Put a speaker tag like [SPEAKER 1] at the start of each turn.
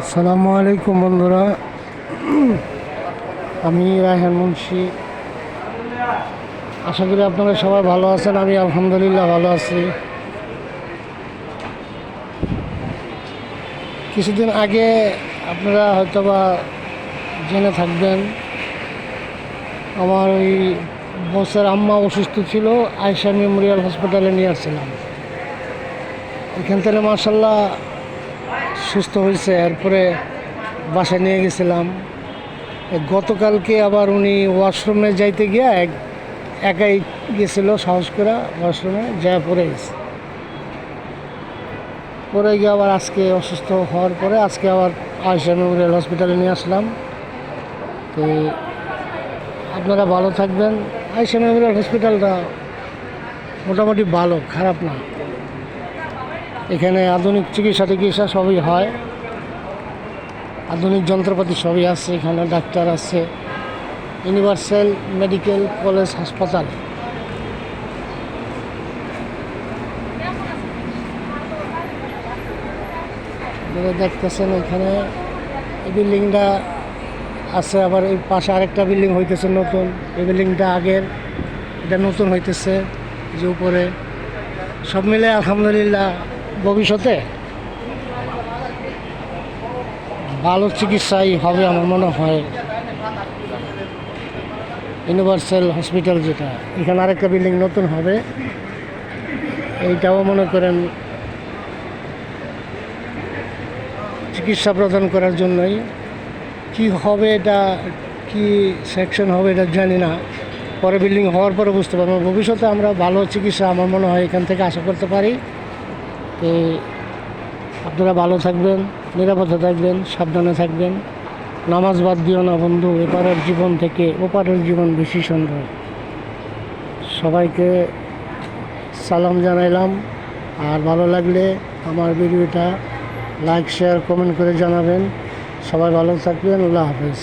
[SPEAKER 1] আসসালামু আলাইকুম বন্ধুরা। আমি রায়হান মুন্সি। আশা করি আপনারা সবাই ভালো আছেন, আমি আলহামদুলিল্লাহ ভালো আছি। কিছুদিন আগে আপনারা হয়তো বা জেনে থাকবেন, আমার ওই বসের আম্মা অসুস্থ ছিল আয়সা মেমোরিয়াল হসপিটালে নিয়ে আসছিলাম। এখান থেকে মার্শাল্লাহ সুস্থ হয়েছে, এরপরে বাসায় নিয়ে গেছিলাম। গতকালকে আবার উনি ওয়াশরুমে যাইতে গিয়ে এক, একাই গেছিল সাহস করে ওয়াশরুমে যা পরে গেছে। পরে গিয়ে আবার আজকে অসুস্থ হওয়ার পরে আজকে আবার আয়সা মেমোরিয়াল হসপিটালে নিয়ে আসলাম। তো আপনারা ভালো থাকবেন। আয়সা মেমোরিয়াল হসপিটালটা মোটামুটি ভালো, খারাপ না। এখানে আধুনিক চিকিৎসা টিকিৎসা সবই হয়। আধুনিক যন্ত্রপাতি সবই আছে, এখানে ডাক্তার আছে। ইউনিভার্সাল মেডিকেল কলেজ হাসপাতাল। দেখতেছেন এখানে এই বিল্ডিংটা আছে, আবার এই পাশে আরেকটা বিল্ডিং হইতেছে নতুন। এই বিল্ডিংটা আগের, এটা নতুন হইতেছে যে উপরে। সব মিলে আলহামদুলিল্লাহ ভবিষ্যতে? ভালো চিকিৎসাই হবে আমার মনে হয়। ইউনিভার্সাল হসপিটাল যেটা। এখানে আরেকটা বিল্ডিং নতুন হবে। এইটাও মনে করেন চিকিৎসা প্রদান করার জন্যই। কি হবে এটা, কি সেকশন হবে এটা জানি না। পরে বিল্ডিং হওয়ার পরে বুঝতে পারব। ভবিষ্যতে আমরা ভালো চিকিৎসা আমার মনে হয় এখান থেকে আশা করতে পারি। তো আপনারা ভালো থাকবেন, নিরাপদে থাকবেন, সাবধানে থাকবেন। নামাজ বাদ দিও না বন্ধু, এপারের জীবন থেকে ওপারের জীবন বেশি সুন্দর। সবাইকে সালাম জানাইলাম, আর ভালো লাগলে আমার ভিডিওটা লাইক, শেয়ার, কমেন্ট করে জানাবেন। সবাই ভালো থাকবেন, আল্লাহ হাফেজ।